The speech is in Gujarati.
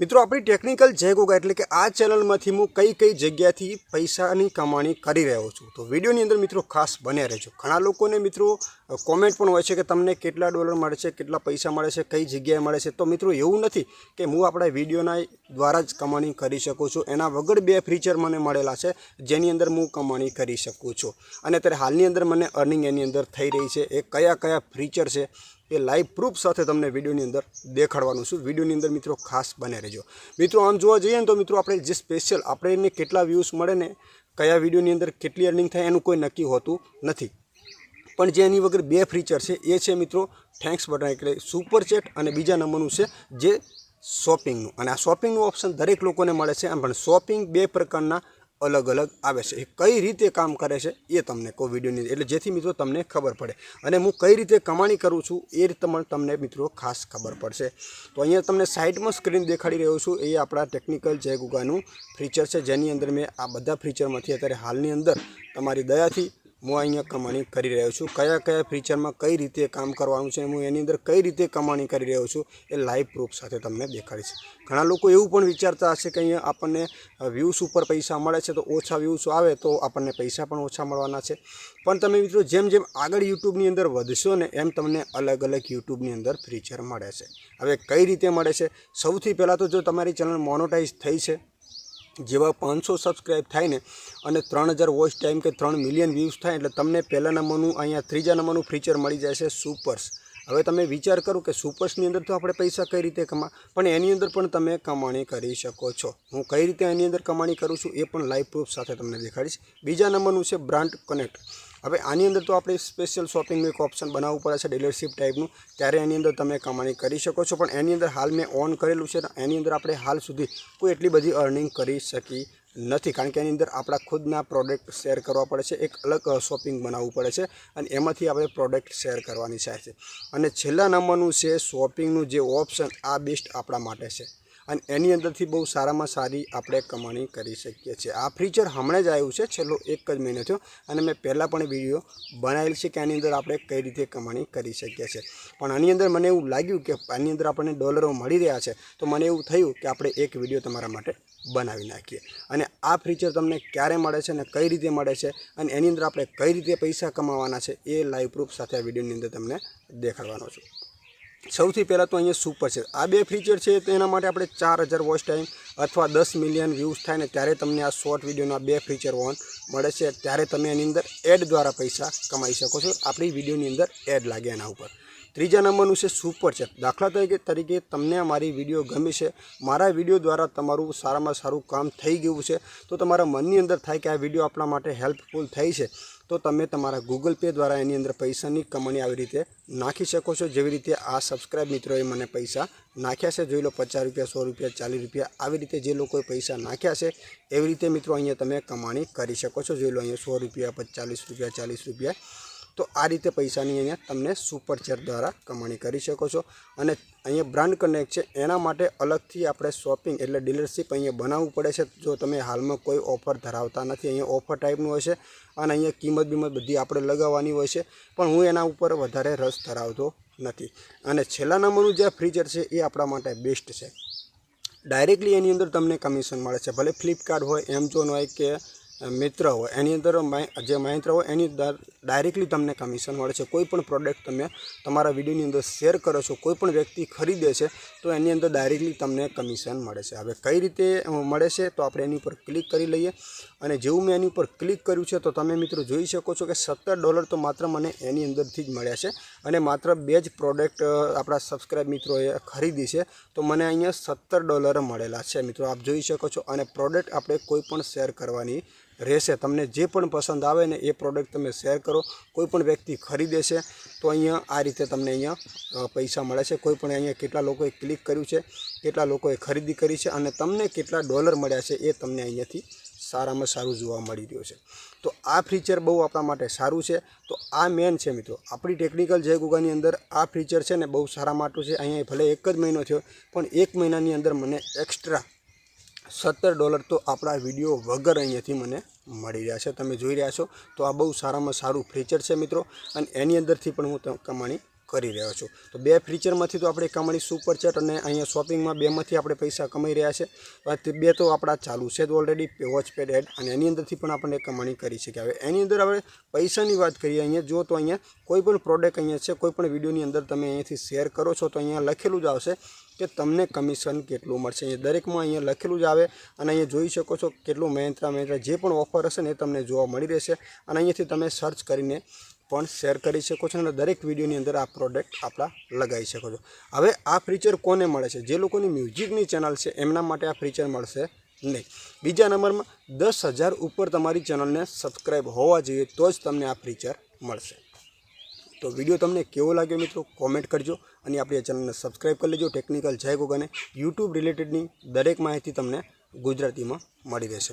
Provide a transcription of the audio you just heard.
મિત્રો, આપણી ટેકનિકલ જય ગોગા એટલે કે આ ચેનલમાંથી હું કઈ કઈ જગ્યાથી પૈસાની કમાણી કરી રહ્યો છું. તો વિડીયોની અંદર મિત્રો ખાસ બન્યા રહેજો. ઘણા લોકોને મિત્રો કોમેન્ટ પણ હોય છે કે તમને કેટલા ડોલર મળે છે, કેટલા પૈસા મળે છે, કઈ જગ્યાએ મળે છે. તો મિત્રો, એવું નથી કે હું આપણા વિડીયોના દ્વારા જ કમાણી કરી શકું છું. એના વગર બે ફીચર મને મળેલા છે, જેની અંદર હું કમાણી કરી શકું છું. અને અત્યારે હાલની અંદર મને અર્નિંગ એની અંદર થઈ રહી છે. એ કયા કયા ફીચર છે એ લાઈવ પ્રૂફ સાથે તમને વિડીયોની અંદર દેખાડવાનું છું. વિડીયોની અંદર મિત્રો ખાસ બને રહેજો. મિત્રો, આમ જોવા જઈએ ને તો મિત્રો, આપણે જે સ્પેશિયલ આપણે એને કેટલા વ્યૂઝ મળે ને, કયા વિડીયોની અંદર કેટલી અર્નિંગ થાય એનું કોઈ નક્કી હોતું નથી. પણ જે એની વગર બે ફીચર છે, એ છે મિત્રો થેન્ક્સ બટન એટલે સુપર ચેટ અને બીજા નંબરનું છે જે શોપિંગનું અને આ શોપિંગનું ઓપ્શન દરેક લોકોને મળે છે પણ. શોપિંગ બે પ્રકારના અલગ અલગ આવે છે. એ કઈ રીતે કામ કરે છે એ તમને કહું વિડીયોની એટલે જેથી મિત્રો તમને ખબર પડે. અને હું કઈ રીતે કમાણી કરું છું એ રીતે તમને મિત્રો ખાસ ખબર પડશે. તો અહીંયા તમને સાઈડમાં સ્ક્રીન દેખાડી રહ્યો છું. એ આપણા ટેકનિકલ જય ગુગાનું ફીચર છે. જેની અંદર મેં આ બધા ફીચરમાંથી અત્યારે હાલની અંદર તમારી દયાથી હું અહીંયા કમાણી કરી રહ્યો છું. કયા કયા ફીચરમાં કઈ રીતે કામ કરવાનું છે, હું એની અંદર કઈ રીતે કમાણી કરી રહ્યો છું, એ લાઈવ પ્રૂફ સાથે તમને દેખાડીશ. ઘણા લોકો એવું પણ વિચારતા હશે કે અહીંયા આપણને વ્યૂઝ ઉપર પૈસા મળે છે, તો ઓછા વ્યૂઝ આવે તો આપણને પૈસા પણ ઓછા મળવાના છે. પણ તમે મિત્રો જેમ જેમ આગળ યુટ્યુબની અંદર વધશો ને, એમ તમને અલગ અલગ યુટ્યુબની અંદર ફીચર મળે છે. હવે કઈ રીતે મળે છે? સૌથી પહેલાં તો જો તમારી ચેનલ મોનોટાઈઝ થઈ છે જેવા પાંચસો સબસ્ક્રાઈબ થાય ને અને ત્રણ હજાર વોચ ટાઈમ કે ત્રણ મિલિયન વ્યૂઝ થાય એટલે તમને પહેલા નંબરનું, અહીંયા ત્રીજા નંબરનું ફીચર મળી જાય છે સુપર્સ હવે તમે વિચાર કરો કે સુપર્સની અંદર તો આપણે પૈસા કઈ રીતે કમા, પણ એની અંદર પણ તમે કમાણી કરી શકો છો. હું કઈ રીતે એની અંદર કમાણી કરું છું એ પણ લાઈવ પ્રૂફ સાથે તમને દેખાડીશ. બીજા નંબરનું છે બ્રાન્ડ કનેક્ટ હવે આની અંદર તો આપણે સ્પેશિયલ શોપિંગનું એક ઓપ્શન બનાવવું પડે છે ડીલરશીપ ટાઈપનું ત્યારે એની અંદર તમે કમાણી કરી શકો છો. પણ એની અંદર હાલ મેં ઓન કરેલું છે એની અંદર આપણે હાલ સુધી કોઈ એટલી બધી અર્નિંગ કરી શકી નથી. કારણ કે એની અંદર આપણા ખુદના પ્રોડક્ટ શેર કરવા પડે છે, એક અલગ શોપિંગ બનાવવું પડે છે અને એમાંથી આપણે પ્રોડક્ટ શેર કરવાની થાય છે. અને છેલ્લા નંબરનું છે શોપિંગનું જે ઓપ્શન આ બેસ્ટ આપણા માટે છે. અને એની અંદરથી બહુ સારામાં સારી આપણે કમાણી કરી શકીએ છીએ. આ ફીચર હમણાં જ આવ્યું છે, છેલ્લો એક જ મહિનો થયો અને મેં પહેલાં પણ વીડિયો બનાવેલ છે કે આની અંદર આપણે કઈ રીતે કમાણી કરી શકીએ છીએ. પણ આની અંદર મને એવું લાગ્યું કે આની અંદર આપણને ડોલરો મળી રહ્યા છે, તો મને એવું થયું કે આપણે એક વીડિયો તમારા માટે બનાવી નાખીએ. અને આ ફીચર તમને ક્યારે મળે છે અને કઈ રીતે મળે છે અને એની અંદર આપણે કઈ રીતે પૈસા કમાવાના છે એ લાઈવ પ્રૂફ સાથે આ વિડીયોની અંદર તમને દેખાડવાનો છું. સૌથી પહેલાં તો અહીંયા સુપર છે. આ બે ફીચર છે, તો એના માટે આપણે ચાર હજાર વોચ ટાઈમ અથવા દસ મિલિયન વ્યૂઝ થાય ને ત્યારે તમને આ શોર્ટ વિડીયોના બે ફીચર ઓન મળે છે. ત્યારે તમે એની અંદર એડ દ્વારા પૈસા કમાઈ શકો છો. આપણી વિડીયોની અંદર એડ લાગે એના ઉપર. ત્રીજા નંબરનું છે સુપર ચેટ. દાખલા તરીકે તરીકે તમને મારી વીડિયો ગમી છે. મારા વીડિયો દ્વારા તમારું સારામાં સારું કામ થઈ ગયું છે. તો તમારા મનની અંદર થાય કે આ વીડિયો આપણા માટે હેલ્પફુલ થઈ છે. તો તમે તમારા ગૂગલ પે દ્વારા એની અંદર પૈસાની કમાણી આવી રીતે નાખી શકો છો. જેવી રીતે આ સબસ્ક્રાઇબ મિત્રોએ મને પૈસા નાખ્યા છે. જોઈ લો પચાસ રૂપિયા, સો રૂપિયા, ચાલીસ રૂપિયા આવી રીતે જે લોકોએ પૈસા નાખ્યા છે, એવી રીતે મિત્રો અહીંયા તમે કમાણી કરી શકો છો. જોઈ લો અહીંયા સો રૂપિયા પચાલીસ રૂપિયા, ચાલીસ રૂપિયા તો આ રીતે પૈસાની અહીંયા તમને સુપર ચેટ દ્વારા કમાણી કરી શકો છો. અને અહીંયા બ્રાન્ડ કનેક્ટ છે, એના માટે અલગથી આપણે શોપિંગ એટલે ડીલરશીપ અહીંયા બનાવવું પડે છે. જો તમે હાલમાં કોઈ ઓફર ધરાવતા નથી, અહીંયા ઓફર ટાઈપનું હોય છે અને અહીંયા કિંમત બિંમત બધી આપણે લગાવવાની હોય છે, પણ હું એના ઉપર વધારે રસ ધરાવતો નથી. અને છેલ્લા નંબરનું જે ફ્રીજર છે એ આપણા માટે બેસ્ટ છે. ડાયરેક્ટલી એની અંદર તમને કમિશન મળે છે. ભલે ફ્લિપકાર્ટ હોય, એમેઝોન હોય કે મિત્ર હોય, એની અંદર જે મહિન્દ્ર હોય, એની અંદર ડાયરેક્ટલી તમને કમિશન મળે છે. કોઈ પણ પ્રોડક્ટ તમે તમારા વિડીયોની અંદર શેર કરો છો, કોઈ પણ વ્યક્તિ ખરીદે છે, તો એની અંદર ડાયરેક્ટલી તમને કમિશન મળે છે. હવે કઈ રીતે મળે છે તો આપણે એની ઉપર ક્લિક કરી લઈએ. અને જેવું મેં એની ઉપર ક્લિક કર્યું છે તો તમે મિત્રો જોઈ શકો છો કે સત્તર ડોલર તો માત્ર મને એની અંદરથી જ મળ્યા છે. અને માત્ર બે જ પ્રોડક્ટ આપણા સબસ્ક્રાઈબ મિત્રોએ ખરીદી છે, તો મને અહીંયા સત્તર ડોલર મળેલા છે મિત્રો. આપ જોઈ શકો છો અને પ્રોડક્ટ આપણે કોઈ પણ શેર કરવાની રહેશે. તમને જે પણ પસંદ આવે ને એ પ્રોડક્ટ તમે શેર કરો. કોઈ પણ વ્યક્તિ ખરીદે છે, તો અહીંયા આ રીતે તમને અહીંયા પૈસા મળે છે. કોઈ પણ અહીંયા કેટલા લોકોએ ક્લિક કર્યું છે, કેટલા લોકોએ ખરીદી કરી છે અને તમને કેટલા ડોલર મળ્યા છે એ તમને અહીંયાથી સારામાં સારું જોવા મળી રહ્યું છે. તો આ ફીચર બહુ આપણા માટે સારું છે. તો આ મેન છે મિત્રો. આપણી ટેકનિકલ જય ગુગાની અંદર આ ફીચર છે ને બહુ સારા માટું છે. અહીંયા ભલે એક જ મહિનો થયો, પણ એક મહિનાની અંદર મને એક્સ્ટ્રા સત્તર ડોલર તો આપણા વીડિયો વગર અહીંયાથી મને મળી રહ્યા છે. તમે જોઈ રહ્યા છો તો આ બહુ સારામાં સારું ફીચર છે મિત્રો. અને એની અંદરથી પણ હું કમાણી કરી રહ્યા છો. તો બે ફીચરમાંથી તો આપણે કમાણી સુપર ચેટ અને અહીંયા શોપિંગમાં બેમાંથી આપણે પૈસા કમાઈ રહ્યા છે. બે તો આપણા ચાલુ છે જ ઓલરેડી વોચપેડ એડ અને એની અંદરથી પણ આપણને કમાણી કરી શકીએ. હવે એની અંદર આપણે પૈસાની વાત કરીએ અહીંયા, જો તો અહીંયા કોઈ પણ પ્રોડક્ટ અહીંયા છે, કોઈ પણ વિડીયોની અંદર તમે અહીંયાથી શેર કરો છો, તો અહીંયા લખેલું જ આવશે કે તમને કમિશન કેટલું મળશે. અહીંયા દરેકમાં અહીંયા લખેલું જ આવે અને અહીંયા જોઈ શકો છો કેટલું મહેન્દ્રા મહેન્દ્રા જે પણ ઓફર હશે ને એ તમને જોવા મળી રહેશે. અને અહીંયાથી તમે સર્ચ કરીને પણ શેર કરી શકો છો અને દરેક વિડીયોની અંદર આ પ્રોડક્ટ આપણા લગાવી શકો છો. હવે આ ફીચર કોને મળે છે? જે લોકોની મ્યુઝિકની ચેનલ છે, એમના માટે આ ફીચર મળશે નહીં. બીજા નંબરમાં દસ હજાર ઉપર તમારી ચેનલને સબસ્ક્રાઈબ હોવા જોઈએ તો જ તમને આ ફીચર મળશે. તો વીડિયો તમને કેવો લાગ્યો મિત્રો? કોમેન્ટ કરજો અને આપણી ચેનલને સબસ્ક્રાઈબ કરી લેજો. ટેકનિકલ જય ગોગાને યુટ્યુબ રિલેટેડની દરેક માહિતી તમને ગુજરાતીમાં મળી રહેશે.